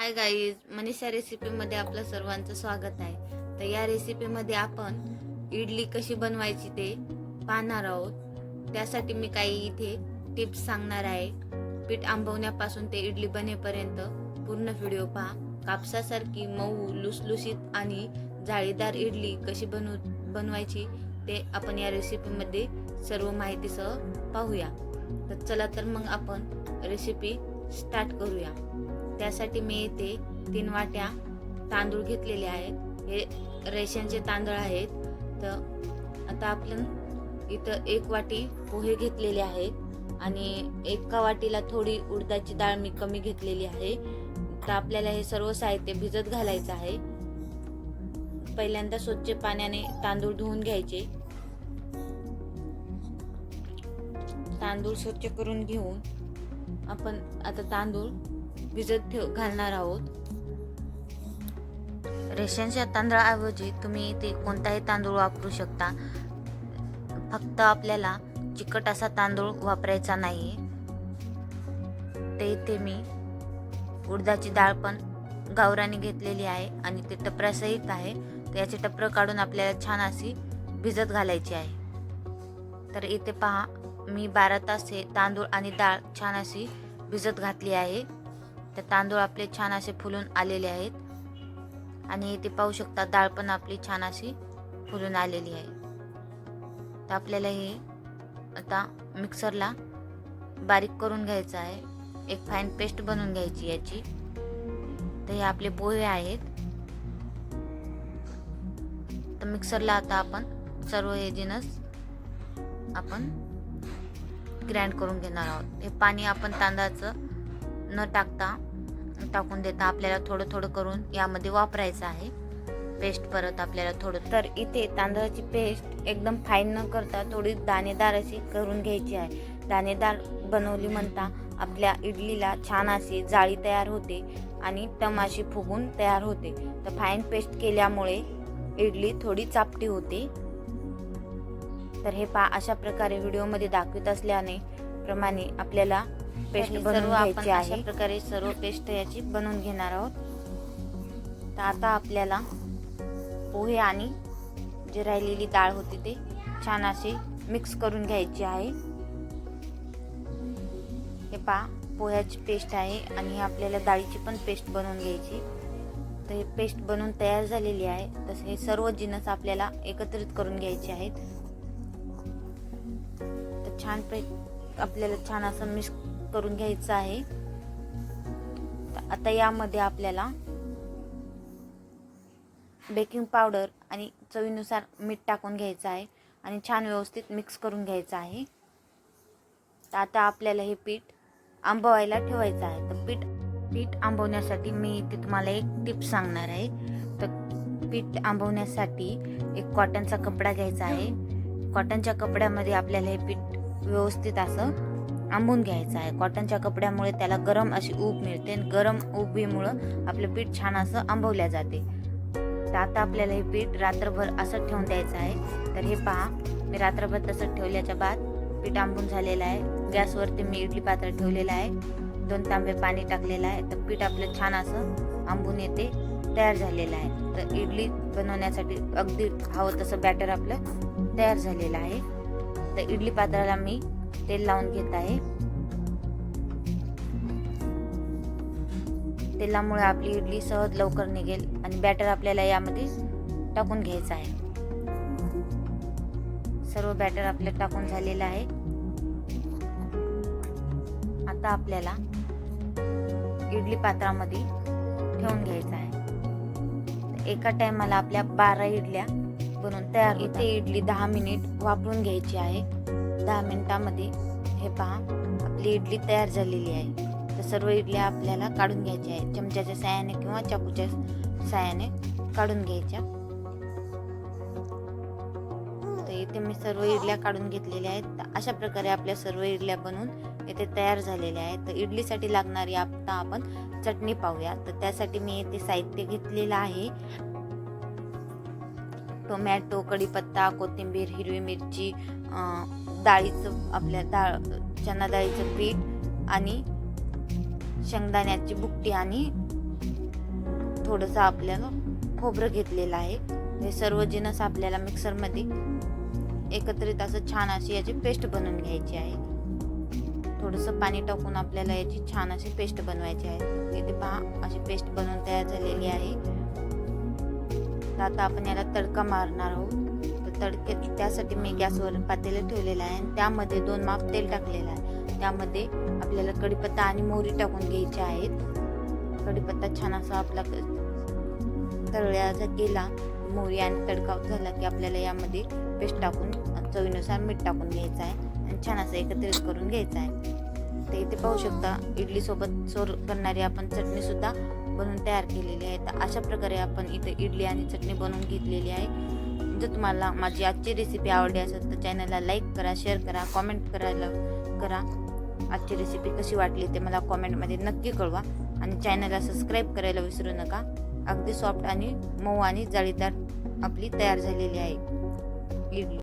Hi guys Manisha रेसिपीमध्ये आपलं सर्वांचं स्वागत आहे. तर या रेसिपीमध्ये आपण इडली कशी बनवायची ते पाहणार आहोत. त्यासाठी मी काही इथे टिप्स सांगणार आहे. पीठ आंबवण्यापासून ते इडली बनेपर्यंत पूर्ण व्हिडिओ पहा. कापसासारखी मऊ लुसलुशीत आणि जाळीदार इडली कशी बनव बनवायची ते आपण या रेसिपीमध्ये सर्व माहितीसह पाहूया. तर चला तर मग आपण रेसिपी स्टार्ट करूया. त्यासाठी मी इथे तीन वाट्या तांदूळ घेतलेले आहेत. हे रेशनचे तांदूळ आहेत. तर आता आपण इथं एक वाटी पोहे घेतलेले आहेत आणि एका वाटीला थोडी उडदाची डाळ मी कमी घेतलेली आहे. तर आपल्याला हे सर्व साहित्य भिजत घालायचं आहे. पहिल्यांदा स्वच्छ पाण्याने तांदूळ धुवून घ्यायचे. तांदूळ स्वच्छ करून घेऊन आपण आता तांदूळ भिजत ठेव घालणार आहोत. रेशनच्या तांदळाऐवजी तुम्ही इथे कोणताही तांदूळ वापरू शकता. फक्त आपल्याला चिकट असा तांदूळ वापरायचा नाही ते इथे मी उडदाची डाळ पण गावरानी घेतलेली आहे आणि ते टपऱ्यासहित आहे. तर याचे टपरं काढून आपल्याला छान अशी भिजत घालायची आहे. तर इथे पहा मी बारा तास हे तांदूळ आणि डाळ छान अशी भिजत घातली आहे. तर तांदूळ आपले छान असे फुलून आलेले आहेत. आणि इथे पाहू शकता डाळ पण आपली छान अशी फुलून आलेली आहे. तर आपल्याला हे आता मिक्सरला बारीक करून घ्यायचं आहे. एक फाईन पेस्ट बनवून घ्यायची याची. तर हे आपले पोहे आहेत. तर मिक्सरला आता आपण सर्व हे जिनस आपण ग्राइंड करून घेणार आहोत. हे पाणी आपण तांदळाचं न टाकता टाकून देता आपल्याला थोडं थोडं करून यामध्ये वापरायचं आहे. पेस्ट परत आपल्याला थोडं तर इथे तांदळाची पेस्ट एकदम फाईन न करता थोडी दाणेदार अशी करून घ्यायची आहे. दाणेदार बनवली म्हणता आपल्या इडलीला छान अशी जाळी तयार होते आणि तमाशी फुगून तयार होते. तर फाईन पेस्ट केल्यामुळे इडली थोडी चापटी होते. तर हे पा अशा प्रकारे व्हिडिओमध्ये दाखवित असल्याने प्रमाणे आपल्याला पेस्ट बनवून घ्यायची आहे. अशा प्रकारे सर्व पेस्ट याची बनवून घेणार आहोत. तर आता आपल्याला पोहे आणि जी राहिलेली डाळ होती ते छान अशी मिक्स करून घ्यायची आहे. हे पा पोह्याची पेस्ट आहे आणि हे आपल्याला डाळीची पण पेस्ट बनवून घ्यायची. तर हे पेस्ट बनवून तयार झालेली आहे. तसे हे सर्व जिनस आपल्याला एकत्रित करून घ्यायचे आहेत. तर छान पे आपल्याला छान असं मिक्स करून घ्यायचं आहे. तर आता यामध्ये आपल्याला बेकिंग पावडर आणि चवीनुसार मीठ टाकून घ्यायचं आहे आणि छान व्यवस्थित मिक्स करून घ्यायचं आहे. तर आता आपल्याला हे पीठ आंबवायला ठेवायचं आहे. तर पीठ पीठ आंबवण्यासाठी मी इथे तुम्हाला एक टिप सांगणार आहे. तर पीठ आंबवण्यासाठी एक कॉटनचा कपडा घ्यायचा आहे. कॉटनच्या कपड्यामध्ये आपल्याला हे पीठ व्यवस्थित असं आंबून घ्यायचं आहे. कॉटनच्या कपड्यामुळे त्याला गरम अशी ऊब मिळते आणि गरम उबीमुळं आपलं पीठ छान असं आंबवल्या जाते. तर आता आपल्याला हे पीठ रात्रभर असं ठेवून द्यायचं आहे. तर हे पहा मी रात्रभर तसं ठेवल्याच्या बाद पीठ आंबून झालेलं आहे. गॅसवरती मी इडली पात्र ठेवलेलं आहे. दोन तांबे पाणी टाकलेलं आहे. तर पीठ आपलं छान असं आंबून येते तयार झालेलं आहे. तर इडली बनवण्यासाठी अगदी हवं तसं बॅटर आपलं तयार झालेलं आहे. तर इडली पात्राला मी तेल लावून घेत आहे. तेलामुळे आपली इडली सहज लवकर निघेल आणि बॅटर आपल्याला यामध्ये टाकून घ्यायचं आहे. सर्व बॅटर आपलं टाकून झालेलं आहे. आता आपल्याला इडली पात्रामध्ये ठेवून घ्यायचं आहे. एका टायमाला आपल्या बारा इडल्या बनवून तयार इथे इडली दहा मिनिट वापरून घ्यायची आहे. दहा मिनटामध्ये हे पहा आपली इडली तयार झालेली आहे. तर सर्व इडल्या आपल्याला काढून घ्यायच्या आहे चमच्याच्या साह्याने किंवा चाकूच्या साह्याने काढून घ्यायच्या. तर इथे मी सर्व इडल्या काढून घेतलेल्या आहेत. अशा प्रकारे आपल्या सर्व इडल्या बनवून इथे तयार झालेल्या आहेत. तर इडलीसाठी लागणारी आता आपण चटणी पाहूया. तर त्यासाठी मी इथे साहित्य घेतलेलं आहे. टोमॅटो कढीपत्ता कोथिंबीर हिरवी मिरची डाळीचं आपल्या डाळ चना डाळीचं पीठ आणि शेंगदाण्याची बुकटी आणि थोडंसं आपल्याला खोबरं घेतलेलं आहे. हे सर्व जिनस आपल्याला मिक्सरमध्ये एकत्रित असं छान अशी याची पेस्ट बनवून घ्यायची आहे. थोडंसं पाणी टाकून आपल्याला याची छान अशी पेस्ट बनवायची आहे. इथे पहा अशी पेस्ट बनवून तयार झालेली आहे. तर आता आपण याला तडका मारणार आहोत. तर तडके त्यासाठी मी गॅसवर पातेलं ठेवलेलं आहे आणि त्यामध्ये दोन माप तेल टाकलेलं आहे. त्यामध्ये आपल्याला कढीपत्ता आणि मोहरी टाकून घ्यायची आहेत. कढीपत्ता छान असा आपला तळल्याचा गेला. मोहरी आणि तडका झाला की आपल्याला यामध्ये पेस्ट टाकून चवीनुसार मीठ टाकून घ्यायचं आहे. आणि छान असं एकत्रित करून घ्यायचं आहे. तर इथे पाहू शकता इडलीसोबत सोर करणारी आपण चटणीसुद्धा बनवून तयार केलेली आहे. तर अशा प्रकारे आपण इथे इडली आणि चटणी बनवून घेतलेली आहे. जर तुम्हाला माझी आजची रेसिपी आवडली असेल तर चॅनलला लाईक करा शेअर करा कॉमेंट करायला करा. आजची रेसिपी कशी वाटली ते मला कॉमेंटमध्ये नक्की कळवा. आणि चॅनलला सबस्क्राईब करायला विसरू नका. अगदी सॉफ्ट आणि मऊ आणि जाळीदार आपली तयार झालेली आहे. इडली.